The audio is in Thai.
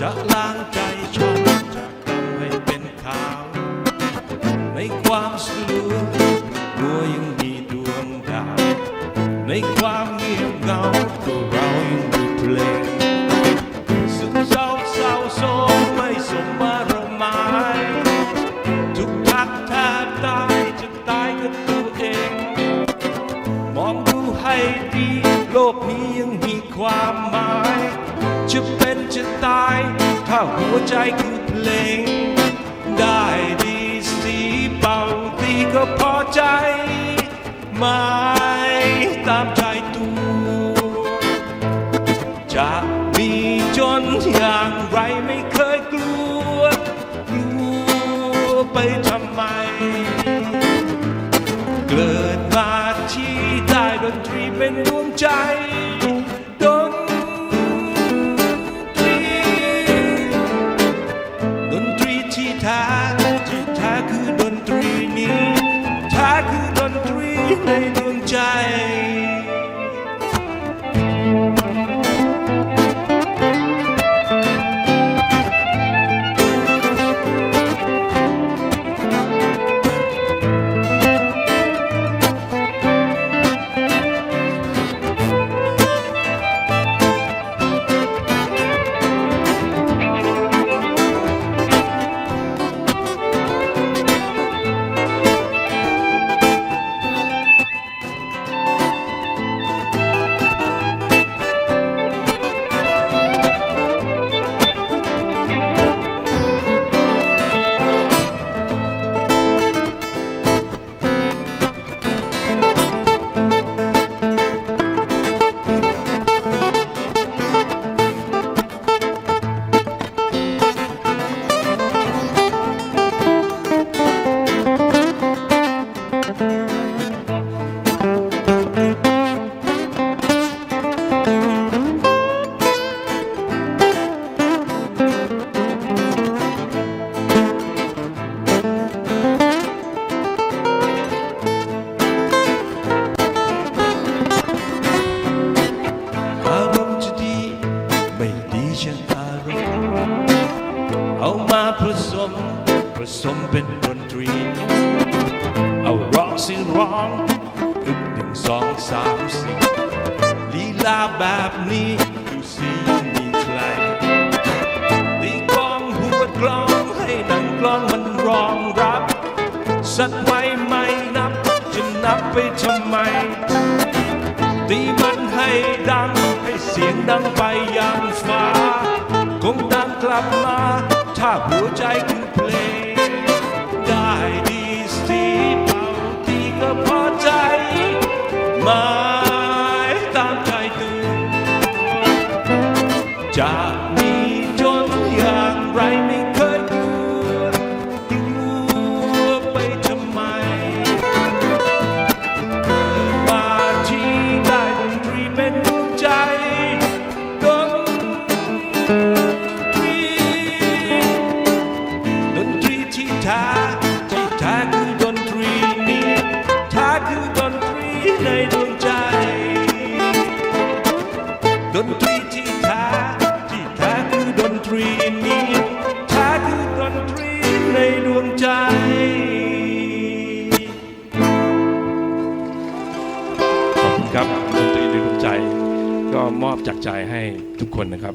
จะล้างใจฉันจะทำให้เป็นขาว ในความสลัวลัวยังมีดวงดาว ในความเงียบเงาตัวเรายังมีเพลงสุดเศร้าเศร้าโศกไม่สมมารมายทุกทักแทบตายจะตายกับตัวเอง มองดูให้ดี โลกนี้ยังมีความหมาย จะเป็น จะตาย ถ้าหัวใจคือเพลง ได้ดีสีเป่าตีก็พอใจ ไม่ตามใจตัว จะมีจนอย่างไรไม่เคยกลัว กลัวไปทำไม เกิดมาที่ได้ดนตรีเป็นดวงใจ ตรีใน ไม่ฉันอารมณ์เอามาผสมผสมเป็นดนตรี เอาร้องสิร้องอึกหนึ่งสองสามสี่ลีลาแบบนี้ดูสิมีใครตีกลองหัวกลองให้หนังกลองมันรองรับ สัตว์ไม่ไม่นับ จะนับไปทำไมตีมันให้ดัง สียงดังไปยังฟ้า คงดังกลับมา ถ้าหัวใจคือเพลง คือดนตรีในดวงใจ ดนตรีที่แท้ที่แท้คือดนตรีนี้แท้คือดนตรีในดวงใจ ขอบคุณครับดนตรีในดวงใจ ก็มอบจากใจให้ทุกคนนะครับ